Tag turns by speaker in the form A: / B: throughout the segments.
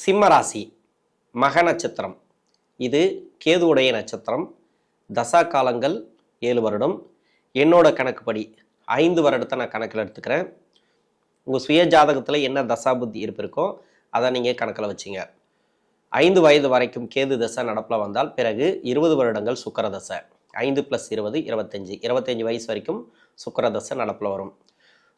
A: சிம்மராசி மக நட்சத்திரம். இது கேதுவுடைய நட்சத்திரம். தசா காலங்கள் ஏழு வருடம். என்னோட கணக்குப்படி ஐந்து வருடத்தை நான் கணக்கில் எடுத்துக்கிறேன். உங்கள் சுய ஜாதகத்தில் என்ன தசா புத்தி இருப்பிருக்கோ அதை நீங்கள் கணக்கில் வச்சிங்க. ஐந்து வயது வரைக்கும் கேது தசை நடப்பில் வந்தால் பிறகு இருபது வருடங்கள் சுக்கர தசை. ஐந்து ப்ளஸ் இருபது இருபத்தஞ்சி. இருபத்தஞ்சி வயசு வரைக்கும் சுக்கர தசை நடப்பில் வரும்.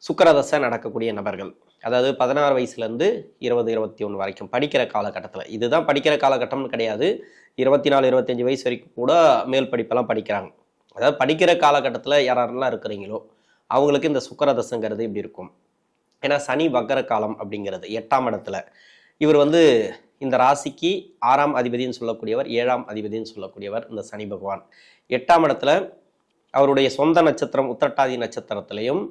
A: சுக்கரதசை நடக்கக்கூடிய நபர்கள். அதாவது பதினாறு வயசுலேருந்து இருபது இருபத்தி ஒன்று வரைக்கும் படிக்கிற காலகட்டத்தில். இதுதான் படிக்கிற காலகட்டம்னு கிடையாது. இருபத்தி நாலு இருபத்தஞ்சி வயசு வரைக்கும் கூட மேல் படிப்பெல்லாம் படிக்கிறாங்க. அதாவது படிக்கிற காலகட்டத்தில் யாரெல்லாம் இருக்கிறீங்களோ அவங்களுக்கு இந்த சுக்கரதசங்கிறது இப்படி இருக்கும். ஏன்னா சனி வக்கர காலம் அப்படிங்கிறது எட்டாம் இடத்துல. இவர் வந்து இந்த ராசிக்கு ஆறாம் அதிபதின்னு சொல்லக்கூடியவர் ஏழாம் அதிபதின்னு சொல்லக்கூடியவர் இந்த சனி பகவான். எட்டாம் இடத்துல அவருடைய சொந்த நட்சத்திரம் உத்திரட்டாதி நட்சத்திரத்திலையும்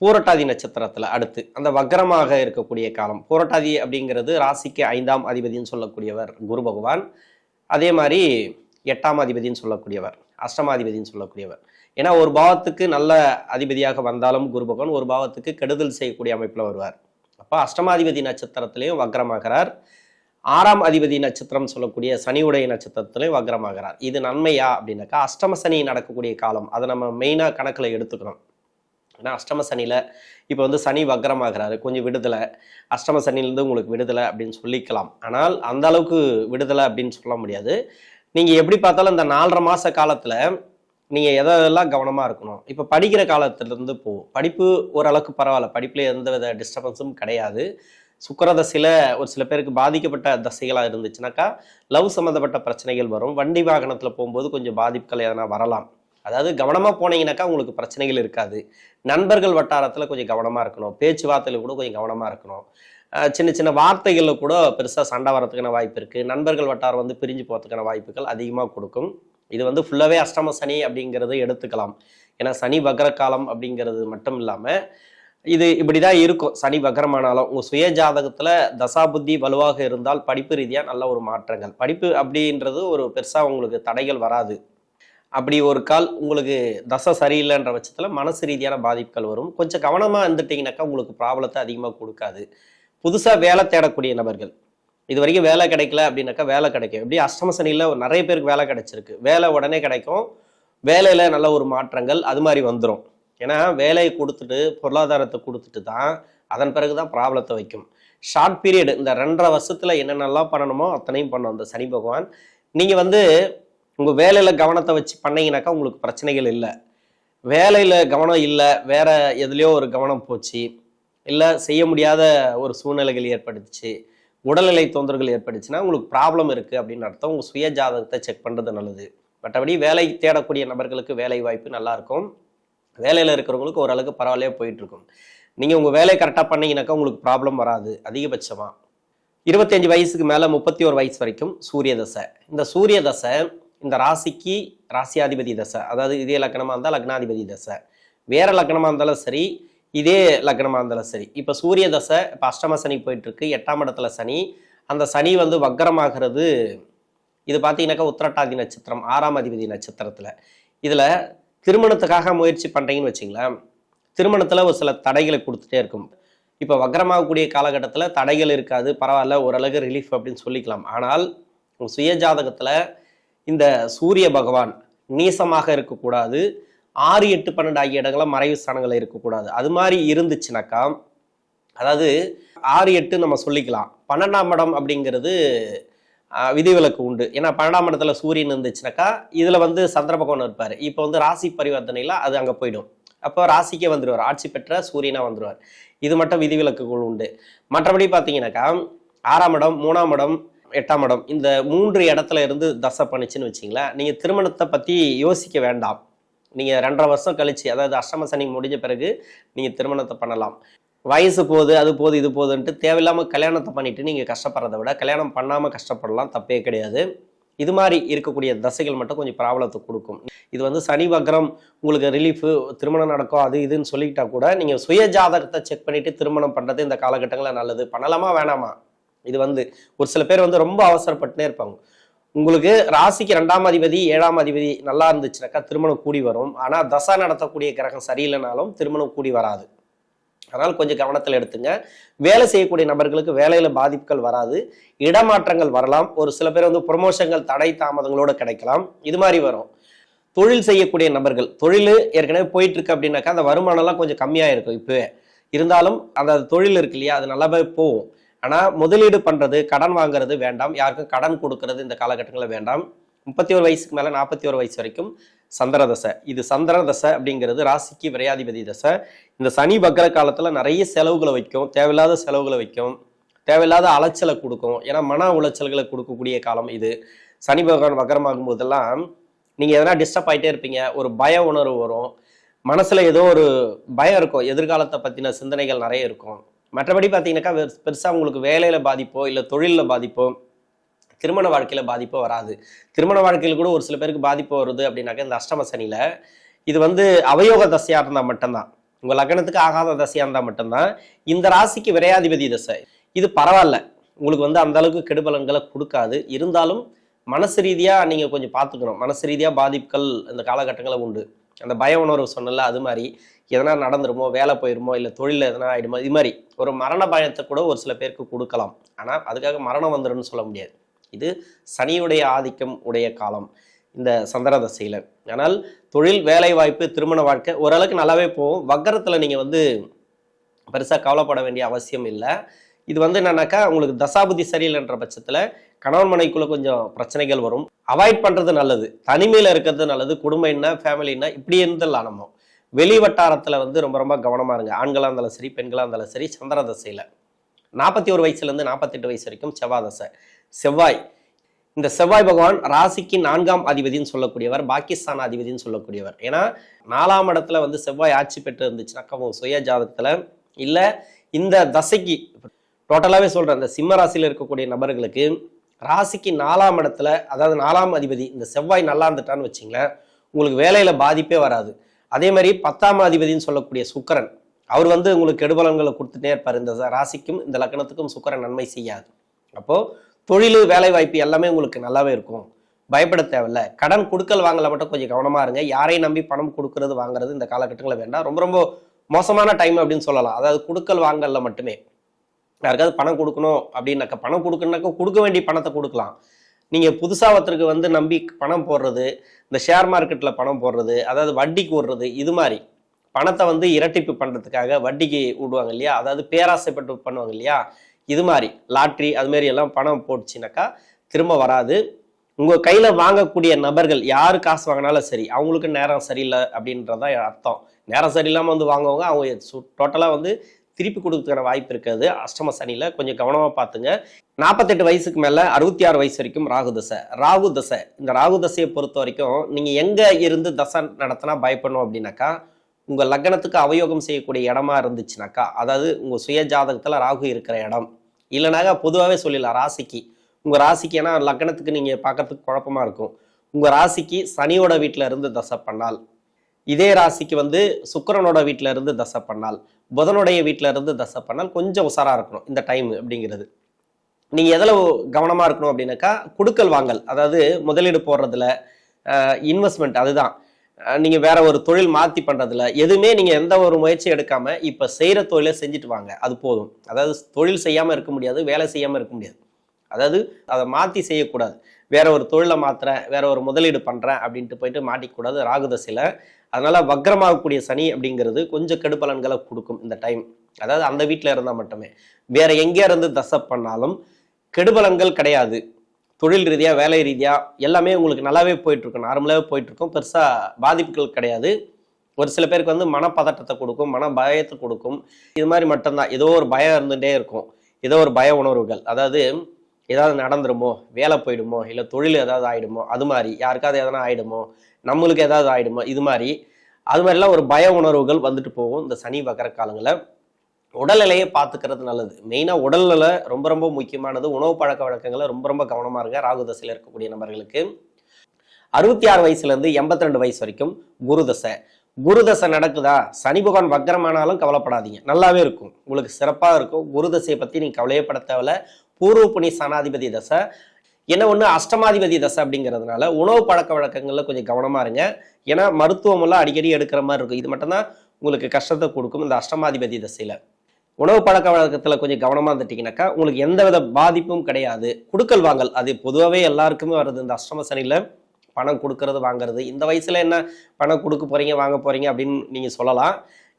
A: பூரட்டாதி நட்சத்திரத்தில் அடுத்து அந்த வக்ரமாக இருக்கக்கூடிய காலம். பூரட்டாதி அப்படிங்கிறது ராசிக்கு ஐந்தாம் அதிபதின்னு சொல்லக்கூடியவர் குரு பகவான். அதே மாதிரி எட்டாம் அதிபதின்னு சொல்லக்கூடியவர் அஷ்டமாதிபதின்னு சொல்லக்கூடியவர். ஏன்னா ஒரு பாவத்துக்கு நல்ல அதிபதியாக வந்தாலும் குரு பகவான் ஒரு பாவத்துக்கு கெடுதல் செய்யக்கூடிய அமைப்பில் வருவார். அப்போ அஷ்டமாதிபதி நட்சத்திரத்திலையும் வக்ரமாகிறார் ஆறாம் அதிபதி நட்சத்திரம் சொல்லக்கூடிய சனியுடைய நட்சத்திரத்திலையும் வக்ரமாகிறார் இது நன்மையா அப்படின்னாக்கா அஷ்டம சனி நடக்கக்கூடிய காலம். அதை நம்ம மெயினாக கணக்கில் எடுத்துக்கணும். ஏன்னா அஷ்டம சனியில் இப்போ வந்து சனி வக்ரமாகிறாரு. கொஞ்சம் விடுதலை. அஷ்டம சனிலேருந்து உங்களுக்கு விடுதலை அப்படின்னு சொல்லிக்கலாம். ஆனால் அந்த அளவுக்கு விடுதலை அப்படின்னு சொல்ல முடியாது. நீங்கள் எப்படி பார்த்தாலும் இந்த நாலரை மாத காலத்தில் நீங்கள் எதெல்லாம் கவனமாக இருக்கணும்? இப்போ படிக்கிற காலத்துலேருந்து போகும் படிப்பு ஓரளவுக்கு பரவாயில்ல. படிப்பில் எந்த வித டிஸ்டர்பன்ஸும் கிடையாது. சுக்கர தசையில் ஒரு சில பேருக்கு பாதிக்கப்பட்ட தசைகளாக இருந்துச்சுனாக்கா லவ் சம்மந்தப்பட்ட பிரச்சனைகள் வரும். வண்டி வாகனத்தில் போகும்போது கொஞ்சம் பாதிப்புகள் எதனா வரலாம். அதாவது கவனமாக போனீங்கனாக்கா உங்களுக்கு பிரச்சனைகள் இருக்காது. நண்பர்கள் வட்டாரத்தில் கொஞ்சம் கவனமாக இருக்கணும். பேச்சுவார்த்தையில் கூட கொஞ்சம் கவனமாக இருக்கணும். சின்ன சின்ன வார்த்தைகளில் கூட பெருசாக சண்டை வரதுக்கான வாய்ப்பு இருக்குது நண்பர்கள் வட்டாரம் வந்து பிரிஞ்சு போகிறதுக்கான வாய்ப்புகள் அதிகமாக கொடுக்கும். இது வந்து ஃபுல்லாகவே அஷ்டம சனி அப்படிங்கிறத எடுத்துக்கலாம். ஏன்னா சனி வக்ர காலம் அப்படிங்கிறது மட்டும் இல்லாமல் இது இப்படி தான் இருக்கும். சனி வக்ரமானாலும் உங்கள் சுய ஜாதகத்தில் தசாபுத்தி வலுவாக இருந்தால் படிப்பு ரீதியாக நல்ல ஒரு மாற்றங்கள். படிப்பு அப்படின்றது ஒரு பெருசாக உங்களுக்கு தடைகள் வராது. அப்படி ஒரு கால் உங்களுக்கு தசை சரியில்லைன்ற பட்சத்தில் மனசு ரீதியான பாதிப்புகள் வரும். கொஞ்சம் கவனமாக இருந்துட்டீங்கன்னாக்கா உங்களுக்கு ப்ராப்ளத்தை அதிகமாக கொடுக்காது. புதுசாக வேலை தேடக்கூடிய நபர்கள். இது வரைக்கும் வேலை கிடைக்கல அப்படின்னாக்கா வேலை கிடைக்கும். எப்படி அஷ்டம சனியில் நிறைய பேருக்கு வேலை கிடைச்சிருக்கு. வேலை உடனே கிடைக்கும். வேலையில் நல்ல ஒரு மாற்றங்கள் அது மாதிரி வந்துடும் ஏன்னா வேலையை கொடுத்துட்டு பொருளாதாரத்தை கொடுத்துட்டு தான் அதன் பிறகு தான் ப்ராப்ளத்தை வைக்கும். ஷார்ட் பீரியட் இந்த ரெண்டரை வருஷத்தில் என்னென்னலாம் பண்ணணுமோ அத்தனையும் பண்ணும் அந்த சனி பகவான். நீங்கள் வந்து உங்கள் வேலையில் கவனத்தை வச்சு பண்ணீங்கன்னாக்கா உங்களுக்கு பிரச்சனைகள் இல்லை. வேலையில் கவனம் இல்லை வேற எதுலேயோ ஒரு கவனம் போச்சு இல்லை செய்ய முடியாத ஒரு சூழ்நிலைகள் ஏற்படுத்துச்சு உடல்நிலை தொந்தரவுகள் ஏற்பட்டுச்சுன்னா உங்களுக்கு ப்ராப்ளம் இருக்குது அப்படின்னு அர்த்தம். உங்கள் சுய ஜாதகத்தை செக் பண்ணுறது நல்லது. மற்றபடி வேலை தேடக்கூடிய நபர்களுக்கு வேலை வாய்ப்பு நல்லாயிருக்கும் வேலையில் இருக்கிறவங்களுக்கு ஓரளவுக்கு பரவாயில்லையே போயிட்டுருக்கும் நீங்கள் உங்கள் வேலையை கரெக்டாக பண்ணிங்கனாக்கா உங்களுக்கு ப்ராப்ளம் வராது அதிகபட்சமாக இருபத்தஞ்சு வயசுக்கு மேலே முப்பத்தி ஒரு வயசு வரைக்கும் சூரிய தசை. இந்த சூரிய தசை இந்த ராசிக்கு ராசியாதிபதி தசை. அதாவது இதே லக்னமாக இருந்தால் லக்னாதிபதி தசை. வேற லக்னமாக இருந்தாலும் சரி இதே லக்னமாக இருந்தாலும் சரி. இப்போ சூரிய தசை இப்போ அஷ்டம சனி போயிட்டுருக்கு எட்டாம் இடத்துல சனி. அந்த சனி வந்து வக்கரமாகிறது இது பார்த்தீங்கன்னாக்கா உத்திரட்டாதி நட்சத்திரம் ஆறாம் அதிபதி நட்சத்திரத்தில். இதில் திருமணத்துக்காக முயற்சி பண்ணுறீங்கன்னு வச்சிங்களேன் திருமணத்தில் ஒரு சில தடைகளை கொடுத்துட்டே இருக்கும். இப்போ வக்கரமாகக்கூடிய காலகட்டத்தில் தடைகள் இருக்காது பரவாயில்ல ஓரளவுக்கு ரிலீஃப் அப்படின்னு சொல்லிக்கலாம். ஆனால் உங்கள் சுய ஜாதகத்தில் இந்த சூரிய பகவான் நீசமாக இருக்கக்கூடாது. ஆறு எட்டு பன்னெண்டு ஆகிய இடங்களில் மறைவு ஸ்தானங்கள் இருக்கக்கூடாது. அது மாதிரி இருந்துச்சுனாக்கா அதாவது ஆறு எட்டு நம்ம சொல்லிக்கலாம். பன்னெண்டாம் இடம் அப்படிங்கிறது விதிவிலக்கு உண்டு. ஏன்னா பன்னெண்டாம் இடத்துல சூரியன் இருந்துச்சுனாக்கா இதில் வந்து சந்திர பகவான் இருப்பார். இப்போ வந்து ராசி பரிவர்த்தனையில் அது அங்கே போயிடும். அப்போ ராசிக்கே வந்துடுவார் ஆட்சி பெற்ற சூரியனாக வந்துடுவார் இது மட்டும் விதிவிலக்குகள் உண்டு. மற்றபடி பார்த்தீங்கன்னாக்கா ஆறாம் இடம் மூணாம் இடம் எட்டாம் இடம். இந்த மூன்று இடத்துல இருந்து தசை பண்ணிச்சுன்னு வச்சிங்களேன். நீங்கள் திருமணத்தை பற்றி யோசிக்க வேண்டாம். நீங்கள் ரெண்டரை வருஷம் கழிச்சு அதாவது அஷ்டம சனி முடிஞ்ச பிறகு நீங்கள் திருமணத்தை பண்ணலாம். வயசு போகுது அது போகுது இது போகுதுன்ட்டு தேவையில்லாமல் கல்யாணத்தை பண்ணிட்டு நீங்கள் கஷ்டப்படுறதை விட கல்யாணம் பண்ணாமல் கஷ்டப்படலாம் தப்பே கிடையாது. இது மாதிரி இருக்கக்கூடிய தசைகள் மட்டும் கொஞ்சம் ப்ராப்ளத்தை கொடுக்கும். இது வந்து சனி வக்ரம் உங்களுக்கு ரிலீஃபு திருமணம் நடக்கும் அது இதுன்னு சொல்லிக்கிட்டா கூட நீங்கள் சுய ஜாதகத்தை செக் பண்ணிவிட்டு திருமணம் பண்ணுறது இந்த காலகட்டங்களில் நல்லது. பண்ணலாமா வேணாமா? இது வந்து ஒரு சில பேர் வந்து ரொம்ப அவசரப்பட்டுனே இருப்பாங்க. உங்களுக்கு ராசிக்கு ரெண்டாம் அதிபதி ஏழாம் அதிபதி நல்லா இருந்துச்சுனாக்கா திருமணம் கூடி வரும். ஆனால் தசா நடத்தக்கூடிய கிரகம் சரியில்லைனாலும் திருமணம் கூடி வராது. அதனால் கொஞ்சம் கவனத்தில் எடுத்துங்க. வேலை செய்யக்கூடிய நபர்களுக்கு வேலையில் பாதிப்புகள் வராது. இடமாற்றங்கள் வரலாம். ஒரு சில பேர் வந்து ப்ரொமோஷன்கள் தடை தாமதங்களோடு கிடைக்கலாம். இது மாதிரி வரும். தொழில் செய்யக்கூடிய நபர்கள் தொழில் ஏற்கனவே போயிட்டு இருக்கு அப்படின்னாக்கா அந்த வருமானம்லாம் கொஞ்சம் கம்மியாக இருக்கும் இப்போவே. இருந்தாலும் அந்த தொழில் இருக்கு இல்லையா? அது நல்லாவே போகும். ஆனால் முதலீடு பண்ணுறது கடன் வாங்குறது வேண்டாம். யாருக்கும் கடன் கொடுக்கறது இந்த காலகட்டங்களில் வேண்டாம். முப்பத்தி ஒரு வயசுக்கு மேலே நாற்பத்தி ஒரு வயசு வரைக்கும் சந்திர தசை. இது சந்திர தசை அப்படிங்கிறது ராசிக்கு விரையாதிபதி தசை. இந்த சனி பக்கர காலத்தில் நிறைய செலவுகளை வைக்கும். தேவையில்லாத செலவுகளை வைக்கும். தேவையில்லாத அலைச்சலை கொடுக்கும். ஏன்னா மன உளைச்சல்களை கொடுக்கக்கூடிய காலம் இது. சனி பகவான் வக்கரமாகும் போதெல்லாம் நீங்கள் எதனா டிஸ்டர்ப் ஆகிட்டே இருப்பீங்க. ஒரு பய உணர்வு வரும். மனசில் ஏதோ ஒரு பயம் இருக்கும். எதிர்காலத்தை பற்றின சிந்தனைகள் நிறைய இருக்கும். மற்றபடி பார்த்தீங்கன்னாக்கா பெருசாக உங்களுக்கு வேலையில் பாதிப்போ இல்லை தொழிலில் பாதிப்போ திருமண வாழ்க்கையில் பாதிப்போ வராது. திருமண வாழ்க்கையில் கூட ஒரு சில பேருக்கு பாதிப்பு வருது அப்படின்னாக்கா இந்த அஷ்டம சனியில் இது வந்து அவயோக தசையாக இருந்தால் மட்டும்தான். உங்கள் லக்னத்துக்கு ஆகாத தசையாக இருந்தால் மட்டும்தான். இந்த ராசிக்கு விரையாதிபதி தசை. இது பரவாயில்ல. உங்களுக்கு வந்து அந்த அளவுக்கு கெடுபலன்களை கொடுக்காது. இருந்தாலும் மனசு ரீதியாக நீங்கள் கொஞ்சம் பார்த்துக்கணும். மனசு ரீதியாக பாதிப்புகள் இந்த காலகட்டங்களில் உண்டு. அந்த பய உணர்வு சொன்னல அது மாதிரி. எதனா நடந்துருமோ வேலை போயிருமோ இல்லை தொழில் எதனா ஆயிடுமோ இது மாதிரி ஒரு மரண பயத்தை கூட ஒரு சில பேருக்கு கொடுக்கலாம். ஆனால் அதுக்காக மரணம் வந்துடும் சொல்ல முடியாது. இது சனியுடைய ஆதிக்கம் உடைய காலம் இந்த சந்திர தசையில். ஆனால் தொழில் வேலை வாய்ப்பு திருமண வாழ்க்கை ஓரளவுக்கு நல்லாவே போகும். வக்கரத்தில் நீங்கள் வந்து பெருசாக கவலைப்பட வேண்டிய அவசியம் இல்லை. இது வந்து என்னன்னாக்கா உங்களுக்கு தசாபுதி சரியில்லைன்ற பட்சத்தில் கணவன் மனைக்குள்ள கொஞ்சம் பிரச்சனைகள் வரும். அவாய்ட் பண்ணுறது நல்லது. தனிமையில் இருக்கிறது நல்லது. குடும்பம் என்ன ஃபேமிலி என்ன இப்படி இருந்துடலாம் நம்ம. வெளி வட்டாரத்தில் வந்து ரொம்ப ரொம்ப கவனமாக இருங்க. ஆண்களாக இருந்தாலும் சரி பெண்களாக இருந்தாலும் சரி சந்திர தசையில். நாற்பத்தி ஒரு வயசுலேருந்து நாற்பத்தெட்டு வயசு வரைக்கும் செவ்வாய் தசை. செவ்வாய். இந்த செவ்வாய் பகவான் ராசிக்கு நான்காம் அதிபதினு சொல்லக்கூடியவர் பாகிஸ்தான் அதிபதினு சொல்லக்கூடியவர். ஏன்னா நாலாம் இடத்துல வந்து செவ்வாய் ஆட்சி பெற்று இருந்துச்சுனாக்கவும் சுய ஜாதகத்தில் இல்லை இந்த தசைக்கு டோட்டலாகவே சொல்கிறேன் இந்த சிம்ம ராசியில் இருக்கக்கூடிய நபர்களுக்கு ராசிக்கு நாலாம் இடத்துல அதாவது நாலாம் அதிபதி இந்த செவ்வாய் நல்லா இருந்துட்டான்னு வச்சிங்களேன் உங்களுக்கு வேலையில் பாதிப்பே வராது. அதே மாதிரி பத்தாம் அதிபதினு சொல்லக்கூடிய சுக்கரன் அவர் வந்து உங்களுக்கு கெடுபலன்களை கொடுத்துட்டே இருப்பார். இந்த ராசிக்கும் இந்த லக்னத்துக்கும் சுக்கரன் நன்மை செய்யாது. அப்போது தொழில் வேலை வாய்ப்பு எல்லாமே உங்களுக்கு நல்லாவே இருக்கும். பயப்பட தேவையில்ல. கடன் கொடுக்கல் வாங்கல மட்டும் கொஞ்சம் கவனமாக இருங்க. யாரையும் நம்பி பணம் கொடுக்கறது வாங்குறது இந்த காலகட்டங்களில் வேண்டாம். ரொம்ப ரொம்ப மோசமான டைம் அப்படின்னு சொல்லலாம். அதாவது கொடுக்கல் வாங்கல மட்டுமே. யாருக்காவது பணம் கொடுக்கணும் அப்படின்னாக்கா பணம் கொடுக்கணுனாக்க கொடுக்க வேண்டிய பணத்தை கொடுக்கலாம். நீங்கள் புதுசாக ஒருத்தருக்கு வந்து நம்பி பணம் போடுறது இந்த ஷேர் மார்க்கெட்டில் பணம் போடுறது அதாவது வட்டிக்கு விடுறது இது மாதிரி பணத்தை வந்து இரட்டிப்பு பண்ணுறதுக்காக வட்டிக்கு விடுவாங்க இல்லையா? அதாவது பேராசைப்பட்டு பண்ணுவாங்க இல்லையா? இது மாதிரி லாட்ரி அது எல்லாம் பணம் போட்டுச்சுனாக்கா திரும்ப வராது. உங்கள் கையில் வாங்கக்கூடிய நபர்கள் யார் காசு வாங்கினாலும் சரி அவங்களுக்கு நேரம் சரியில்லை அப்படின்றதான் அர்த்தம். நேரம் சரியில்லாமல் வந்து வாங்குவாங்க அவங்க டோட்டலாக வந்து திருப்பி கொடுக்குற வாய்ப்பு இருக்காது. அஷ்டம சனியில் கொஞ்சம் கவனமாக பார்த்துங்க நாற்பத்தெட்டு வயசுக்கு மேலே அறுபத்தி ஆறு வயசு வரைக்கும் ராகு தசை. ராகு தசை. இந்த ராகு தசையை பொறுத்த வரைக்கும் நீங்கள் எங்கே இருந்து தசை நடத்தினா பயப்படணும் அப்படின்னாக்கா உங்கள் லக்னத்துக்கு அவயோகம் செய்யக்கூடிய இடமா இருந்துச்சுனாக்கா அதாவது உங்கள் சுய ஜாதகத்தில் ராகு இருக்கிற இடம். இல்லைனாக்கா பொதுவாகவே சொல்லிடலாம் ராசிக்கு. உங்கள் ராசிக்கு ஏன்னா லக்னத்துக்கு நீங்கள் பார்க்கறதுக்கு குழப்பமாக இருக்கும். உங்கள் ராசிக்கு சனியோட வீட்டில் இருந்து தசை பண்ணால் இதே ராசிக்கு வந்து சுக்கரனோட வீட்டில் இருந்து தசை பண்ணால் புதனுடைய வீட்டில் இருந்து தசை பண்ணால் கொஞ்சம் உசாராக இருக்கணும் இந்த டைம் அப்படிங்கிறது. நீங்கள் எதில் கவனமாக இருக்கணும் அப்படின்னாக்கா குடுக்கல் வாங்கல். அதாவது முதலீடு போடுறதுல இன்வெஸ்ட்மெண்ட் அதுதான். நீங்கள் வேற ஒரு தொழில் மாற்றி பண்ணுறதுல எதுவுமே நீங்கள் எந்த ஒரு முயற்சி எடுக்காமல் இப்போ செய்கிற தொழிலை செஞ்சுட்டு வாங்க. அது போதும். அதாவது தொழில் செய்யாமல் இருக்க முடியாது வேலை செய்யாமல் இருக்க முடியாது. அதாவது அதை மாற்றி செய்யக்கூடாது. வேற ஒரு தொழிலை மாத்துறேன் வேற ஒரு முதலீடு பண்ணுறேன் அப்படின்ட்டு போயிட்டு மாட்டிக்கூடாது ராகுதசையில் அதனால வக்ரமாகக்கூடிய சனி அப்படிங்கிறது கொஞ்சம் கெடுபலன்களை கொடுக்கும் இந்த டைம் அதாவது அந்த வீட்டில் இருந்தால் மட்டுமே. வேற எங்கே இருந்து தசை பண்ணாலும் கெடுபலன்கள் கிடையாது. தொழில் ரீதியாக வேலை ரீதியாக எல்லாமே உங்களுக்கு நல்லாவே போயிட்டுருக்கும். நார்மலாகவே போயிட்டுருக்கும். பெருசாக பாதிப்புகள் கிடையாது. ஒரு சில பேருக்கு வந்து மனப்பதட்டத்தை கொடுக்கும் மன பயத்தை கொடுக்கும். இது மாதிரி மட்டும்தான். ஏதோ ஒரு பயம் இருந்துகிட்டே இருக்கும். ஏதோ ஒரு பய உணர்வுகள். அதாவது ஏதாவது நடந்துருமோ வேலை போயிடுமோ இல்லை தொழில் ஏதாவது ஆயிடுமோ அது மாதிரி. யாருக்காவது எதனா ஆயிடுமோ நம்மளுக்கு ஏதாவது ஆகிடுமா இது மாதிரி. அது மாதிரிலாம் ஒரு பய உணர்வுகள் வந்துட்டு போகும் இந்த சனி வகர காலங்களில். உடல்நிலையை பார்த்துக்கிறது நல்லது. மெயினாக உடல்நிலை ரொம்ப ரொம்ப முக்கியமானது. உணவு பழக்க வழக்கங்களை ரொம்ப ரொம்ப கவனமாக இருங்க. ராகு தசையில் இருக்கக்கூடிய நபர்களுக்கு. அறுபத்தி ஆறு வயசுலேருந்து எண்பத்தி ரெண்டு வயசு வரைக்கும் குரு தசை. குரு தசை நடக்குதா? சனி பகவான் வக்கரமானாலும் கவலைப்படாதீங்க. நல்லாவே இருக்கும். உங்களுக்கு சிறப்பாக இருக்கும். குரு தசையை பற்றி நீங்கள் கவலையப்பட தேவையில்ல. பூர்வ புனி சனாதிபதி தசை. என்ன ஒன்று அஷ்டமாதிபதி தசை அப்படிங்கிறதுனால உணவு பழக்க வழக்கங்களில் கொஞ்சம் கவனமாக இருங்க. ஏன்னா மருத்துவமெல்லாம் அடிக்கடி எடுக்கிற மாதிரி இருக்கும். இது மட்டும்தான் உங்களுக்கு கஷ்டத்தை கொடுக்கும் இந்த அஷ்டமாதிபதி தசையில். உணவு பழக்க வழக்கத்தில் கொஞ்சம் கவனமாக இருந்துட்டிங்கனாக்கா உங்களுக்கு எந்தவித பாதிப்பும் கிடையாது. கொடுக்கல் வாங்கல். அது பொதுவாகவே எல்லாருக்குமே வருது. இந்த அஷ்டம சனியில் பணம் கொடுக்கறது வாங்குறது. இந்த வயசில் என்ன பணம் கொடுக்க போகிறீங்க வாங்க போகிறீங்க அப்படின்னு நீங்கள் சொல்லலாம்.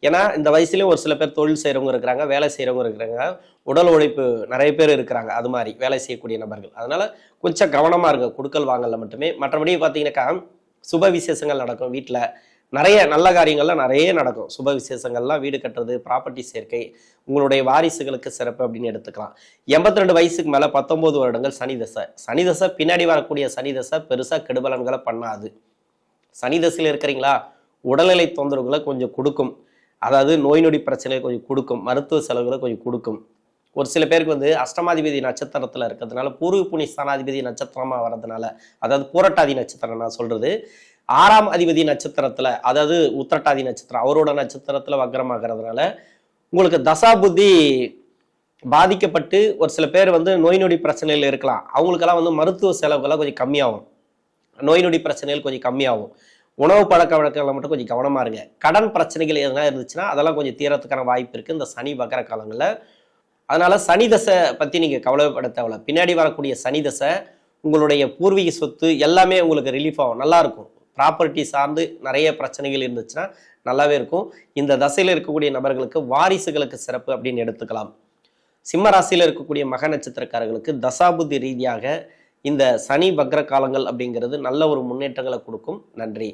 A: ஏன்னா இந்த வயசுலேயும் ஒரு சில பேர் தொழில் செய்கிறவங்க இருக்கிறாங்க வேலை செய்கிறவங்க இருக்கிறாங்க. உடல் உழைப்பு நிறைய பேர் இருக்கிறாங்க அது மாதிரி வேலை செய்யக்கூடிய நபர்கள். அதனால கொஞ்சம் கவனமாக இருங்க கொடுக்கல் வாங்கல மட்டுமே. மற்றபடி பார்த்தீங்கன்னாக்கா சுப விசேஷங்கள் நடக்கும் வீட்டில் நிறைய நல்ல காரியங்கள்லாம் நிறைய நடக்கும். சுப விசேஷங்கள்லாம் வீடு கட்டுறது ப்ராப்பர்ட்டி சேர்க்கை உங்களுடைய வாரிசுகளுக்கு சிறப்பு அப்படின்னு எடுத்துக்கலாம். எண்பத்தி ரெண்டு வயசுக்கு மேலே பத்தொம்போது வருடங்கள் சனி தசை. சனி தசை பின்னாடி வரக்கூடிய சனி தசை பெருசாக கெடுபலன்களை பண்ணாது. சனி தசையில் இருக்கிறீங்களா? உடல்நிலை தொந்தரவுகளை கொஞ்சம் கொடுக்கும். அதாவது நோய் நொடி பிரச்சனை கொஞ்சம் கொடுக்கும் மருத்துவ செலவுகளை கொஞ்சம் கொடுக்கும். ஒரு சில பேருக்கு வந்து அஷ்டமாதிபதி நட்சத்திரத்தில் இருக்கிறதுனால பூர்வ புனி ஸ்தானாதிபதி நட்சத்திரமாக வர்றதுனால அதாவது பூரட்டாதி நட்சத்திரம் நான் சொல்கிறது ஆறாம் அதிபதி நட்சத்திரத்தில் அதாவது உத்திரட்டாதி நட்சத்திரம் அவரோட நட்சத்திரத்தில் வக்கரமாகிறதுனால உங்களுக்கு தசா புத்தி பாதிக்கப்பட்டு ஒரு சில பேர் வந்து நோய் நொடி பிரச்சனைகள் இருக்கலாம். அவங்களுக்கெல்லாம் வந்து மருத்துவ செலவுகள்லாம் கொஞ்சம் கம்மியாகும். நோய் நொடி பிரச்சனைகள் கொஞ்சம் கம்மியாகும். உணவு பழக்க வழக்கங்களை மட்டும் கொஞ்சம் கவனமாக இருங்க. கடன் பிரச்சனைகள் எதனா இருந்துச்சுன்னா அதெல்லாம் கொஞ்சம் தீரத்துக்கான வாய்ப்பு இருக்குது இந்த சனி வக்கர காலங்களில். அதனால் சனி தசை பற்றி நீங்கள் கவலைப்பட தேவையில்ல. பின்னாடி வரக்கூடிய சனி தசை உங்களுடைய பூர்வீக சொத்து எல்லாமே உங்களுக்கு ரிலீஃப் ஆகும். நல்லா இருக்கும். ப்ராப்பர்ட்டி சார்ந்து நிறைய பிரச்சனைகள் இருந்துச்சுன்னா நல்லாவே இருக்கும். இந்த தசையில் இருக்கக்கூடிய நபர்களுக்கு வாரிசுகளுக்கு சிறப்பு அப்படின்னு எடுத்துக்கலாம். சிம்ம ராசியில் இருக்கக்கூடிய மக நட்சத்திரக்காரர்களுக்கு தசாபுத்தி ரீதியாக இந்த சனி வக்ர காலங்கள் அப்படிங்கிறது நல்ல ஒரு முன்னேற்றங்களை கொடுக்கும். நன்றி.